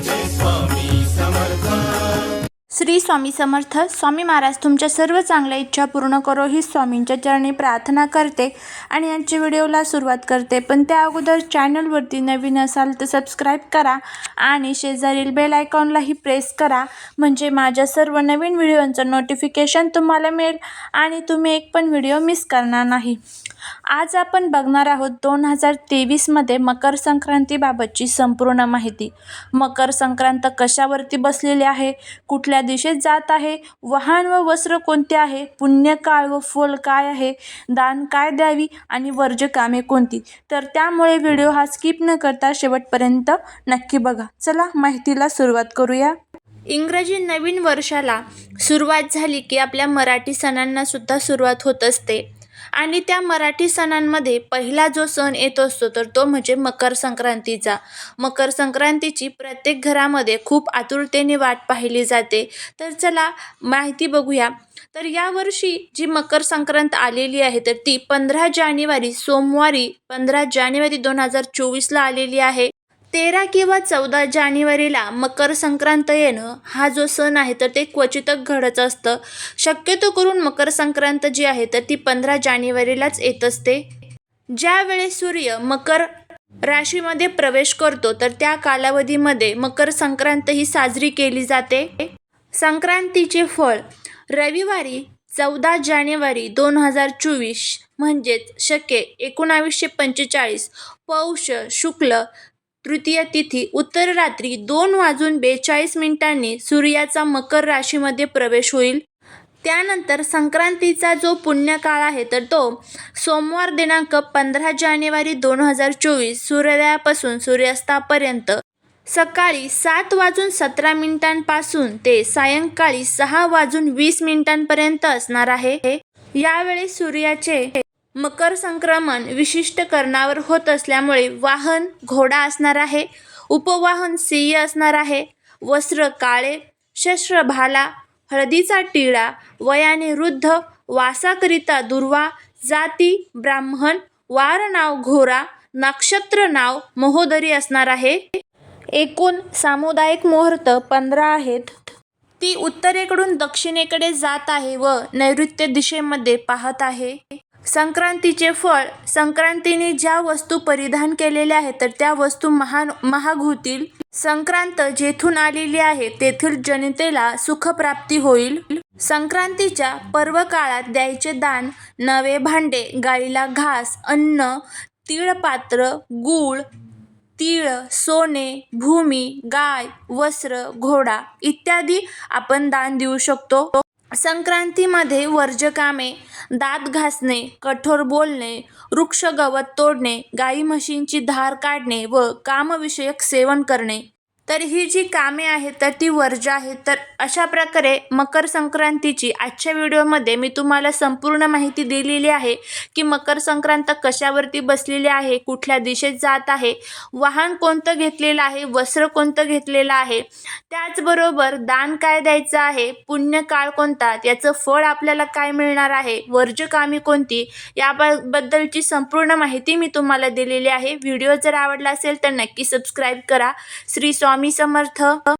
this one. Shri Swami Samarth. Swami Maharaj तुमच्या सर्व चांगल्या इच्छा पूर्ण करो ही स्वामींच्या चरणी प्रार्थना करते आणि आजच्या व्हिडिओला सुरुवात करते. पण त्या अगोदर चॅनलवरती नवीन असाल तर सबस्क्राईब करा आणि शेजारील बेल आयकॉनलाही प्रेस करा. म्हणजे माझ्या सर्व नवीन व्हिडिओंचं नोटिफिकेशन तुम्हाला मिळेल आणि तुम्ही एक पण व्हिडिओ मिस करणार नाही. आज आपण बघणार आहोत दोन हजार तेवीसमध्ये मकर संक्रांतीबाबतची संपूर्ण माहिती. मकर संक्रांत कशावरती बसलेली आहे? कुठल्या दिशेत जात आहे. वाहन व वस्त्र कोणते आहे? पुण्यकाळ व फल काय आहे? दान काय द्यावी आणि वर्ज्य कामे कोणती? तर त्यामुळे व्हिडिओ हा स्किप न करता शेवटपर्यंत नक्की बघा. चला माहितीला सुरुवात करूया. इंग्रजी नवीन वर्षाला सुरुवात झाली की आपल्या मराठी सणांना सुद्धा सुरुवात होत असते. आणि त्या मराठी सणांमध्ये पहिला जो सण येत असतो तर तो म्हणजे मकर संक्रांतीचा. मकर संक्रांतीची प्रत्येक घरामध्ये खूप आतुरतेने वाट पाहिली जाते. तर चला माहिती बघूया. तर यावर्षी जी मकर संक्रांत आलेली आहे तर ती पंधरा जानेवारी सोमवारी पंधरा जानेवारी दोन हजार चोवीसला आलेली आहे. तेरा किंवा चौदा जानेवारीला मकर संक्रांत येणं हा जो सण आहे तर ते क्वचितच घडत असतं. शक्यतो करून मकर संक्रांत जी आहे तर ती पंधरा जानेवारीलाच येत असते. ज्यावेळेस सूर्य मकर राशीमध्ये प्रवेश करतो तर त्या कालावधीमध्ये मकर संक्रांत ही साजरी केली जाते. संक्रांतीचे फळ रविवारी चौदा जानेवारी दोन हजार चोवीस म्हणजेच शके एकोणावीसशे पंचेचाळीस पौष शुक्ल तृतीय तिथी उत्तर रात्री दोन वाजून बेचाळीस मिनिटांनी सूर्याचा मकर राशीमध्ये प्रवेश होईल. त्यानंतर संक्रांतीचा जो पुण्यकाळ आहे तर तो सोमवार दिनांक पंधरा जानेवारी दोन हजार चोवीस सूर्योदयापासून सूर्यास्तापर्यंत. सकाळी सात वाजून सतरा मिनिटांपासून ते सायंकाळी सहा वाजून वीस मिनिटांपर्यंत असणार आहे. यावेळी सूर्याचे मकर संक्रमण विशिष्ट कर्णावर होत असल्यामुळे वाहन घोडा असणार आहे उपवाहन सिंह असणार आहे वस्त्र काळे शस्त्र भाला हळदीचा टिळा वयाने वृद्ध वासाकरिता दुर्वा जाती ब्राह्मण वार नाव घोरा नक्षत्र नाव महोदरी असणार आहे. एकूण सामुदायिक मुहूर्त पंधरा आहेत. ती उत्तरेकडून दक्षिणेकडे जात आहे व नैऋत्य दिशेमध्ये पाहत आहे. संक्रांतीचे फळ संक्रांतीने ज्या वस्तू परिधान केलेल्या आहेत तर त्या वस्तू महान महाग होतील संक्रांत जेथून आलेली आहे तेथील जनतेला सुखप्राप्ती होईल. संक्रांतीच्या पर्व काळात द्यायचे दान नवे भांडे गाईला घास अन्न तिळपात्र गूळ तीळ सोने भूमी गाय वस्त्र घोडा इत्यादी आपण दान देऊ शकतो. संक्रांतीमध्ये वर्जकामे दात घासणे कठोर बोलणे वृक्ष गवत तोडणे गाई म्हशींची धार काढणे व कामविषयक सेवन करणे. तर ही जी कामे आहेत तर ती वर्ज्य आहेत. तर अशा प्रकारे मकर संक्रांतीची आजच्या व्हिडिओमध्ये मी तुम्हाला संपूर्ण माहिती दिलेली आहे की मकर संक्रांत कशावरती बसलेली आहे कुठल्या दिशेत जात आहे वाहन कोणतं घेतलेलं आहे वस्त्र कोणतं घेतलेलं आहे त्याचबरोबर दान काय द्यायचं आहे पुण्य काळ कोणता याचं फळ आपल्याला काय मिळणार आहे वर्ज्य कामे कोणती याबद्दलची संपूर्ण माहिती मी तुम्हाला दिलेली आहे. व्हिडिओ जर आवडला असेल तर नक्की सबस्क्राईब करा. श्री स्वामी समर्थ.